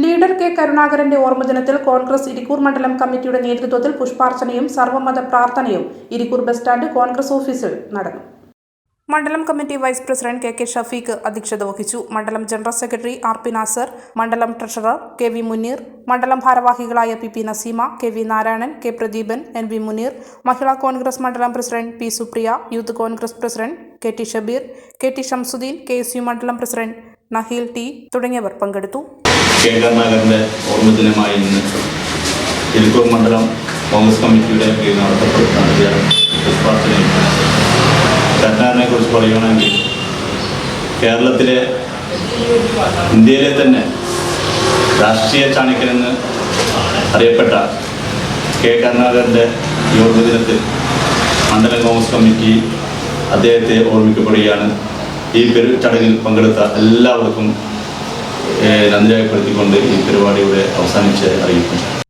Leader K കരുണാകരന്റെ ഓർമ്മദിനത്തിൽ കോൺഗ്രസ് ഇരിക്കൂർ മണ്ഡലം കമ്മിറ്റിയുടെ നേതൃത്വത്തിൽ പുഷ്പാർച്ചനയും സർവമത പ്രാർത്ഥനയും ഇരിക്കൂർ ബസ് സ്റ്റാൻഡ് കോൺഗ്രസ് ഓഫീസിൽ നടന്നു. മണ്ഡലം committee vice president K K Shafeeq അധ്യക്ഷത വഹിച്ചു. മണ്ഡലം general secretary R P Nasar മണ്ഡലം ട്രഷറർ കെ വി മുനീർ മണ്ഡലം ഭാരവാഹികളായ P P Naseema K V Narayanan K Pradeepan N V Muneer Mahila Congress മണ്ഡലം president P Supriya youth Congress president K T Shabeer K T Shamsuddeen K S U മണ്ഡലം president Naheel T തുടങ്ങിയവർ പങ്കെടുത്തു. K കരുണാകരന്റെ ഓർമ്മദിനമായി ഇന്ന്. ഇരിക്കൂർ മണ്ഡലം കോൺഗ്രസ് കമ്മിറ്റിയുടെ കീഴിൽ നടത്തപ്പെട്ട നടത്തിയ പുഷ്പാർച്ചനയും കരുണാകരനെ കുറിച്ച് പറയുകയാണെങ്കിൽ കേരളത്തിലെ ഇന്ത്യയിലെ തന്നെ രാഷ്ട്രീയ ചാണക്യനെന്ന് അറിയപ്പെട്ട കെ കരുണാകരന്റെ ഈ ഓർമ്മദിനത്തിൽ മണ്ഡലം കോൺഗ്രസ് കമ്മിറ്റി അദ്ദേഹത്തെ ഓർമ്മിക്കപ്പെടുകയാണ്. ഈ പെരു ചടങ്ങിൽ പങ്കെടുത്ത എല്ലാവർക്കും നന്ദി രേഖപ്പെടുത്തിക്കൊണ്ട് ഈ പരിപാടിയുടെ അവസാനിച്ച് അറിയിക്കുന്നു.